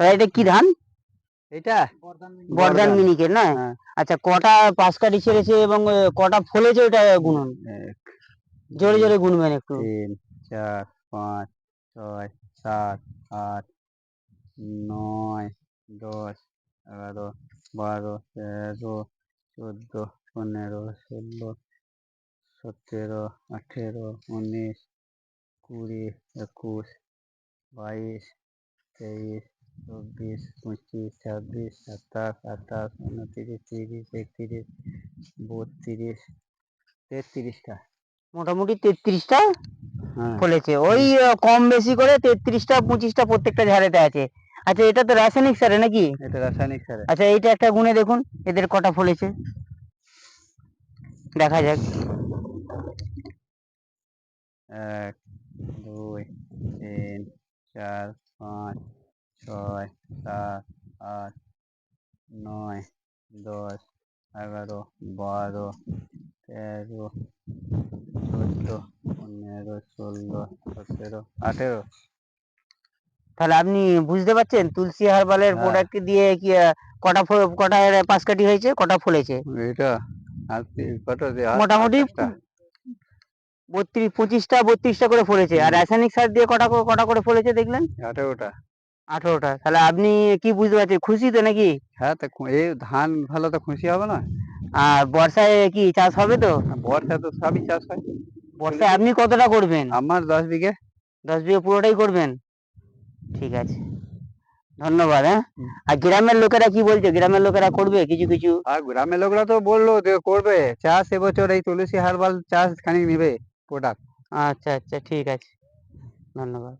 এটা কি ধান? এটা বর্ধমান মিনিকেট না? হ্যাঁ। আচ্ছা কটা পাঁচ কাঠি ছেড়েছে এবং কটা ফলেছে ওটা গুনুন। জোরে জোরে গুনবেন একটু। তিন চার পাঁচ ছয় সাত আট নয় দশ এগারো বারো তেরো চোদ্দ পনেরো ষোলো সতেরো আঠেরো উনিশ কুড়ি একুশ বাইশ তেইশ চব্বিশ পঁচিশ ছাব্বিশ সাতাশ আঠাশ উনত্রিশ তিরিশ একত্রিশ বত্রিশ তেত্রিশটা। মোটামুটি তেত্রিশটা হ্যাঁ। ফলেছে ওই কম বেশি করে তেত্রিশটা পঁচিশটা প্রত্যেকটা ঝাড়েতে আছে। আচ্ছা এটা তো রাসায়নিক সারে নাকি? এটা রাসায়নিক সারে। আচ্ছা এইটা একটা গুনে দেখুন এদের কটা ফলেছে। দেখা যাক। এক দুই তিন চার ছয় সাত আট নয় দশ এগারো বারো তেরো চোদ্দ পনেরো ষোলো সতেরো আঠেরো। তাহলে আপনি বুঝতে পারছেন? তুলসী হারবালের হ্যাঁ। প্রোডাক্ট দিয়ে কি কটা কটা পাঁচ কাঠি হয়েছে? কটা ফলেছে? এটা মোটামুটি? বত্রিশ পঁচিশটা বত্রিশটা করে ফলেছে। আর রাসায়নিক সার দিয়ে কটা করে- কটা করে ফলেছে দেখলেন? আঠেরোটা। আঠারোটা। তাহলে আপনি কি বুঝতে পারছেন? খুশি তো নাকি? হ্যাঁ তো এই ধান ভালো তো খুশি হবে না? আর বর্ষায় কি চাষ হবে তো? আর বর্ষা তো সবই চাষ হয়। বর্ষায় আপনি কতটা করবেন? আমার দশ বিঘে। দশ বিঘে পুরোটাই করবেন? ঠিক আছে। ধন্যবাদ হ্যাঁ? আর গ্রামের লোকেরা কি বলছে? গ্রামের লোকেরা করবে কিছু কিছু? আর গ্রামের লোকরা তো বলল যে করবে। চাষ এবছর এই তুলসী হারবাল চাষ খানিক নেবে প্রোডাক্ট আচ্ছা আচ্ছা ঠিক আছে। ধন্যবাদ।